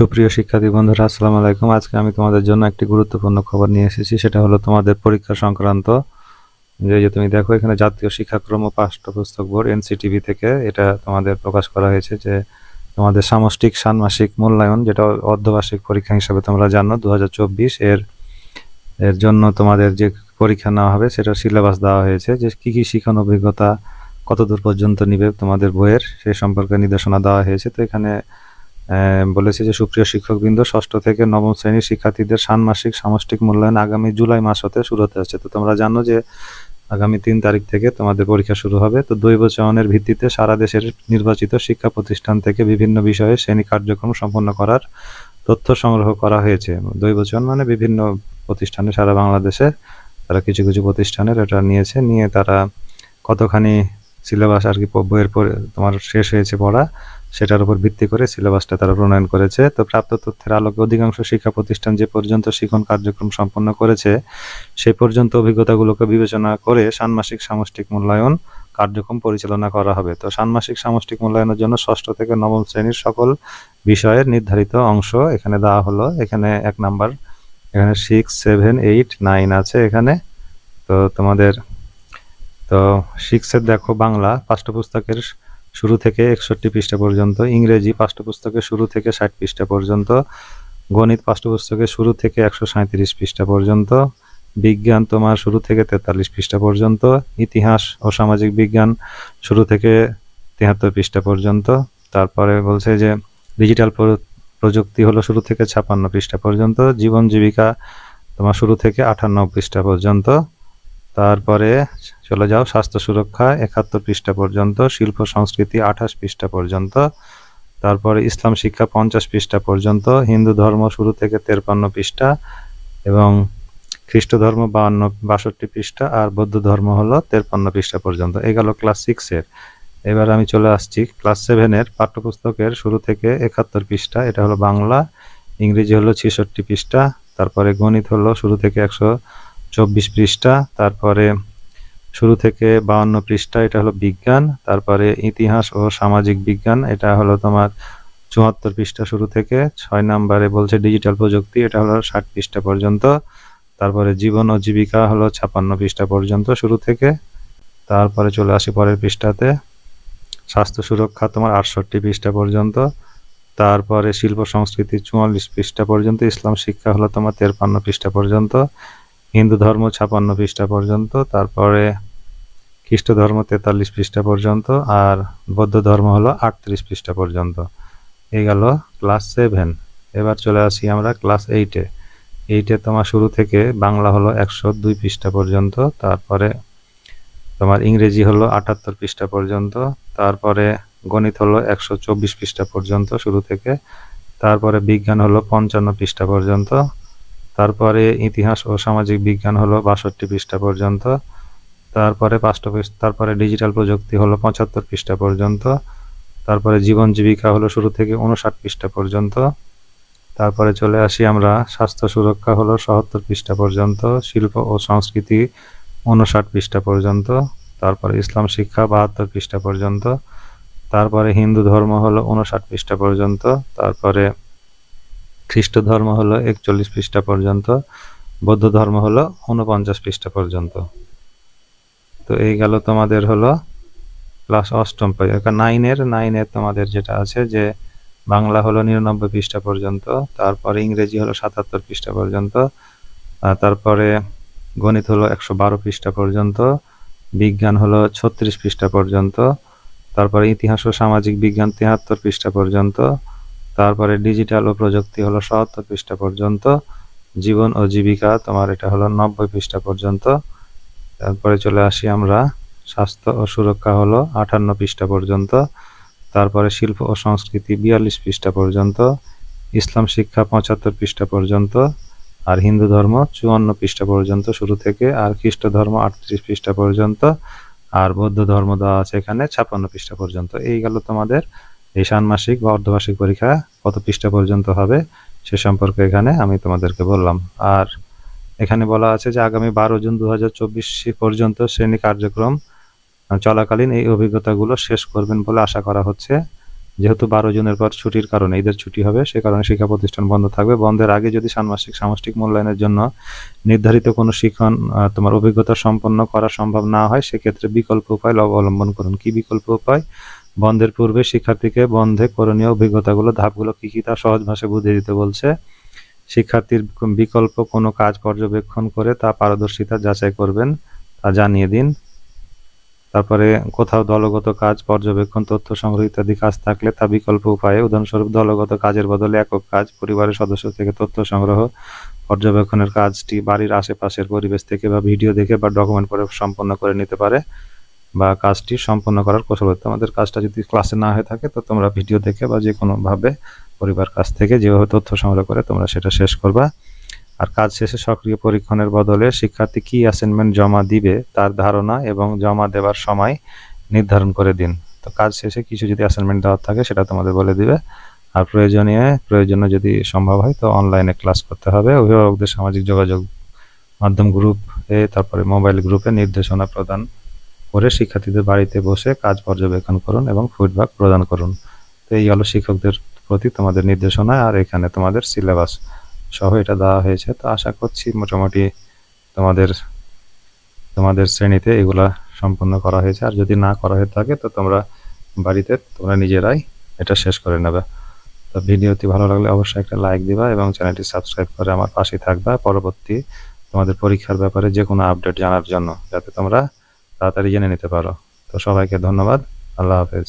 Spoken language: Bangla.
সুপ্রিয় শিক্ষার্থী বন্ধুরা, আসসালামু আলাইকুম। আজকে আমি তোমাদের জন্য একটি গুরুত্বপূর্ণ খবর নিয়ে এসেছি। সেটা হলো তোমাদের পরীক্ষা সংক্রান্ত। যে যে তুমি দেখো, এখানে জাতীয় শিক্ষাক্রম ও পাঠ্যপুস্তক বোর্ড, এনসিটিভি থেকে এটা তোমাদের প্রকাশ করা হয়েছে যে তোমাদের সামষ্টিক, ষান্মাসিক মূল্যায়ন, যেটা অর্ধবার্ষিক পরীক্ষা হিসাবে তোমরা জানো দু হাজার চব্বিশ, এর এর জন্য তোমাদের যে পরীক্ষা নেওয়া হবে সেটা সিলেবাস দেওয়া হয়েছে যে কী কী শিখন অভিজ্ঞতা কতদূর পর্যন্ত নিবে তোমাদের বইয়ের, সে সম্পর্কে নির্দেশনা দেওয়া হয়েছে। তো এখানে বলেছে যে সুপ্রিয় শিক্ষকবৃন্দ, ষষ্ঠ থেকে নবম শ্রেণির শিক্ষার্থীদের ষান্মাসিক সামষ্টিক মূল্যায়ন আগামী জুলাই মাস হতে শুরু হতে যাচ্ছে। তো তোমরা জানো যে আগামী তিন তারিখ থেকে তোমাদের পরীক্ষা শুরু হবে। তো দৈব চয়নের ভিত্তিতে সারা দেশের নির্বাচিত শিক্ষা প্রতিষ্ঠান থেকে বিভিন্ন বিষয়ে শ্রেণি কার্যক্রম সম্পন্ন করার তথ্য সংগ্রহ করা হয়েছে। দৈব চয়ন মানে বিভিন্ন প্রতিষ্ঠানে সারা বাংলাদেশে তারা কিছু কিছু প্রতিষ্ঠানের এটা নিয়েছে। নিয়ে তারা কতখানি সিলেবাস আর কি বইয়ের পরে তোমার শেষ হয়েছে পড়া সেটার উপর ভিত্তি করে সিলেবাসটা তারা প্রণয়ন করেছে। তো প্রাপ্ত তথ্যের আলোকে অধিকাংশ শিক্ষা প্রতিষ্ঠান যে পর্যন্ত শিক্ষণ কার্যক্রম সম্পন্ন করেছে, সেই পর্যন্ত অভিজ্ঞতাগুলোকে বিবেচনা করে ষান্মাসিক সামষ্টিক মূল্যায়ন কার্যক্রম পরিচালনা করা হবে। তো ষান্মাসিক সামষ্টিক মূল্যায়নের জন্য ষষ্ঠ থেকে নবম শ্রেণির সকল বিষয়ের নির্ধারিত অংশ এখানে দেওয়া হলো। এখানে এক নাম্বার, এখানে সিক্স সেভেন এইট নাইন আছে এখানে। তো তোমাদের, তো সিক্সের দেখো বাংলা পাঠ্যপুস্তকের শুরু থেকে একষট্টি পৃষ্ঠা পর্যন্ত, ইংরেজি পাঠ্যপুস্তকের শুরু থেকে ষাট পৃষ্ঠা পর্যন্ত, গণিত পাঠ্যপুস্তকের শুরু থেকে একশো সাঁত্রিশ পৃষ্ঠা পর্যন্ত, বিজ্ঞান তোমার শুরু থেকে তেতাল্লিশ পৃষ্ঠা পর্যন্ত, ইতিহাস ও সামাজিক বিজ্ঞান শুরু থেকে তিয়াত্তর পৃষ্ঠা পর্যন্ত। তারপরে বলছে যে ডিজিটাল প্র- প্রযুক্তি হলো শুরু থেকে ছাপান্ন পৃষ্ঠা পর্যন্ত, জীবন জীবিকা তোমার শুরু থেকে আটান্ন পৃষ্ঠা পর্যন্ত। তারপরে চলে যাও, স্বাস্থ্য সুরক্ষা, একাত্তর পৃষ্ঠা পর্যন্ত, শিল্প সংস্কৃতি আঠাশ পৃষ্ঠা পর্যন্ত, তারপরে ইসলাম শিক্ষা পঞ্চাশ পৃষ্ঠা পর্যন্ত, হিন্দু ধর্ম শুরু থেকে তেরপান্ন পৃষ্ঠা এবং খ্রিস্ট ধর্ম বাহান্ন, বাষট্টি পৃষ্ঠা আর বৌদ্ধ ধর্ম হলো তেরপান্ন পৃষ্ঠা পর্যন্ত। এই গেল ক্লাস সিক্সের এবার আমি চলে আসছি ক্লাস সেভেনের পাঠ্যপুস্তকের শুরু থেকে একাত্তর পৃষ্ঠা, এটা হলো বাংলা, ইংরেজি হলো ছেষট্টি পৃষ্ঠা, তারপরে গণিত হলো শুরু থেকে একশো চব্বিশ পৃষ্ঠা, তারপরে শুরু থেকে বাউন্ন পৃষ্ঠা, এটা হলো বিজ্ঞান, তারপরে ইতিহাস ও সামাজিক বিজ্ঞান, এটা হলো তোমার চুয়াত্তর পৃষ্ঠা শুরু থেকে, ছয় নম্বরে বলছে ডিজিটাল প্রযুক্তি, এটা হলো ষাট পৃষ্ঠা পর্যন্ত, তারপরে জীবন ও জীবিকা হলো ছাপান্ন পৃষ্ঠা পর্যন্ত শুরু থেকে, তারপরে চলে আসি পরের পৃষ্ঠাতে, স্বাস্থ্য সুরক্ষা তোমার আটষট্টি পৃষ্ঠা পর্যন্ত, তারপরে শিল্প সংস্কৃতি চুয়াল্লিশ পৃষ্ঠা পর্যন্ত, ইসলাম শিক্ষা হলো তোমার তেরপান্ন পৃষ্ঠা পর্যন্ত হিন্দু ধর্ম ছাপান্ন পৃষ্ঠা পর্যন্ত, তারপরে খ্রিস্ট ধর্ম তেতাল্লিশ পৃষ্ঠা পর্যন্ত, আর বৌদ্ধ ধর্ম হলো আটত্রিশ পৃষ্ঠা পর্যন্ত। এই গেল ক্লাস সেভেন। এবার চলে আসি আমরা ক্লাস এইটে এইটে তোমার শুরু থেকে বাংলা হলো একশো দুই পৃষ্ঠা পর্যন্ত, তারপরে তোমার ইংরেজি হলো আটাত্তর পৃষ্ঠা পর্যন্ত, তারপরে গণিত হলো একশো চব্বিশ পৃষ্ঠা পর্যন্ত শুরু থেকে, তারপরে বিজ্ঞান হলো পঞ্চান্ন পৃষ্ঠা পর্যন্ত তারপরে ইতিহাস ও সামাজিক বিজ্ঞান হলো বাষট্টি পৃষ্ঠা পর্যন্ত। তারপরে পাঁচটা পৃষ্ঠা তারপরে ডিজিটাল প্রযুক্তি হলো পঁচাত্তর পৃষ্ঠা পর্যন্ত। তারপরে জীবন জীবিকা হলো শুরু থেকে উনষাট পৃষ্ঠা পর্যন্ত। তারপরে চলে আসি আমরা, স্বাস্থ্য সুরক্ষা হলো সত্তর পৃষ্ঠা পর্যন্ত, শিল্প ও সংস্কৃতি উনষাট পৃষ্ঠা পর্যন্ত। তারপরে ইসলাম শিক্ষা বাহাত্তর পৃষ্ঠা পর্যন্ত। তারপরে হিন্দু ধর্ম হলো উনষাট পৃষ্ঠা পর্যন্ত। তারপরে খ্রিস্ট ধর্ম হলো একচল্লিশ পৃষ্ঠা পর্যন্ত, বৌদ্ধ ধর্ম হলো উনপঞ্চাশ পৃষ্ঠা পর্যন্ত। তো এই গেল তোমাদের হলো ক্লাস অষ্টম নাইনের নাইনের তোমাদের যেটা আছে যে বাংলা হলো নিরানব্বই পৃষ্ঠা পর্যন্ত, তারপরে ইংরেজি হলো সাতাত্তর পৃষ্ঠা পর্যন্ত তারপরে গণিত হলো একশো বারো পৃষ্ঠা পর্যন্ত, বিজ্ঞান হলো ছত্রিশ পৃষ্ঠা পর্যন্ত, তারপরে ইতিহাস ও সামাজিক বিজ্ঞান তিয়াত্তর পৃষ্ঠা পর্যন্ত তারপরে ডিজিটাল ও প্রযুক্তি হলো সত্তর পৃষ্ঠা পর্যন্ত। জীবন ও জীবিকা, তোমার এটা হলো নব্বই পৃষ্ঠা পর্যন্ত। তারপরে চলে আসি আমরা, স্বাস্থ্য ও সুরক্ষা হলো আটান্ন পৃষ্ঠা পর্যন্ত। তারপরে শিল্প ও সংস্কৃতি বিয়াল্লিশ পৃষ্ঠা পর্যন্ত। ইসলাম শিক্ষা পঁচাত্তর পৃষ্ঠা পর্যন্ত। আর হিন্দু ধর্ম চুয়ান্ন পৃষ্ঠা পর্যন্ত শুরু থেকে। আর খ্রিস্ট ধর্ম আটত্রিশ পৃষ্ঠা পর্যন্ত। আর বৌদ্ধ ধর্ম দেওয়া আছে এখানে ছাপ্পান্ন পৃষ্ঠা পর্যন্ত। এই গেল তোমাদের এই ষান্মাসিক বা অর্ধবার্ষিক পরীক্ষা কত পৃষ্ঠা পর্যন্ত হবে সে সম্পর্কে এখানে আমি তোমাদেরকে বললাম। আর এখানে বলা আছে যে আগামী বারো জুন দু পর্যন্ত শ্রেণি কার্যক্রম চলাকালীন এই অভিজ্ঞতাগুলো শেষ করবেন বলে আশা করা হচ্ছে। যেহেতু বারো জনের পর ছুটির কারণে, ঈদের ছুটি হবে, সে কারণে শিক্ষা প্রতিষ্ঠান বন্ধ থাকবে। বন্ধের আগে যদি ষান্মাসিক সামষ্টিক মূল্যায়নের জন্য নির্ধারিত কোনো শিক্ষণ তোমার অভিজ্ঞতা সম্পন্ন করা সম্ভব না হয়, সেক্ষেত্রে বিকল্প উপায় অবলম্বন করুন। কি বিকল্প উপায়? বন্ধের পূর্বে শিক্ষার্থীকে বন্ধে করণীয় অভিজ্ঞতাগুলো, ধাপগুলো কি কি তা সহজ ভাষায় বুঝিয়ে দিতে বলছে। শিক্ষার্থীর বিকল্প কোনো কাজ পর্যবেক্ষণ করে তা পারদর্শিতা যাচাই করবেন, তা জানিয়ে দিন। তারপরে কোথাও দলগত কাজ, পর্যবেক্ষণ, তথ্য সংগ্রহ ইত্যাদি কাজ থাকলে তা বিকল্প উপায়ে উদাহরণস্বরূপ দলগত কাজের বদলে একক কাজ, পরিবারের সদস্য থেকে তথ্য সংগ্রহ, পর্যবেক্ষণের কাজটি বাড়ির আশেপাশের পরিবেশ থেকে বা ভিডিও দেখে বা ডকুমেন্ট করে সম্পন্ন করে নিতে পারে। বা কাজটি সম্পন্ন করার কৌশলতা আমাদের কাজটা যদি ক্লাসে না হয়ে থাকে, তো তোমরা ভিডিও দেখে বা যে কোনোভাবে পরিবার কাছ থেকে যেভাবে তথ্য সংগ্রহ করে তোমরা সেটা শেষ করবা। আর কাজ শেষে সক্রিয় পরীক্ষণের বদলে শিক্ষার্থী কি অ্যাসাইনমেন্ট জমা দিবে তার ধারণা এবং জমা দেওয়ার সময় নির্ধারণ করে দিন। তো কাজ শেষে কিছু যদি অ্যাসাইনমেন্ট দেওয়ার থাকে, সেটা তোমাদের বলে দিবে। আর প্রয়োজনীয় প্রয়োজনে যদি সম্ভব হয়, তো অনলাইনে ক্লাস করতে হবে। অভিভাবকদের সামাজিক যোগাযোগ মাধ্যম গ্রুপ তারপরে মোবাইল গ্রুপে নির্দেশনা প্রদান করে শিক্ষার্থীদের বাড়িতে বসে কাজ পর্যবেক্ষণ করুন এবং ফিডব্যাক প্রদান করুন। তো এই হলো শিক্ষকদের প্রতি তোমাদের নির্দেশনা আর এখানে তোমাদের সিলেবাস সহ এটা দেওয়া হয়েছে। তো আশা করছি মোটামুটি তোমাদের তোমাদের শ্রেণীতে এগুলা সম্পন্ন করা হয়েছে। আর যদি না করা হয়ে থাকে তো তোমরা বাড়িতে তোমরা নিজেরাই এটা শেষ করে নেবে। তো ভিডিওটি ভালো লাগলে অবশ্যই একটা লাইক দিবা এবং চ্যানেলটি সাবস্ক্রাইব করে আমার পাশেই থাকবা। পরবর্তী তোমাদের পরীক্ষার ব্যাপারে যে কোনো আপডেট জানার জন্য। যাতে তোমরা তাড়াতাড়ি জেনে নিতে পারো। তো সবাইকে ধন্যবাদ। আল্লাহ হাফেজ।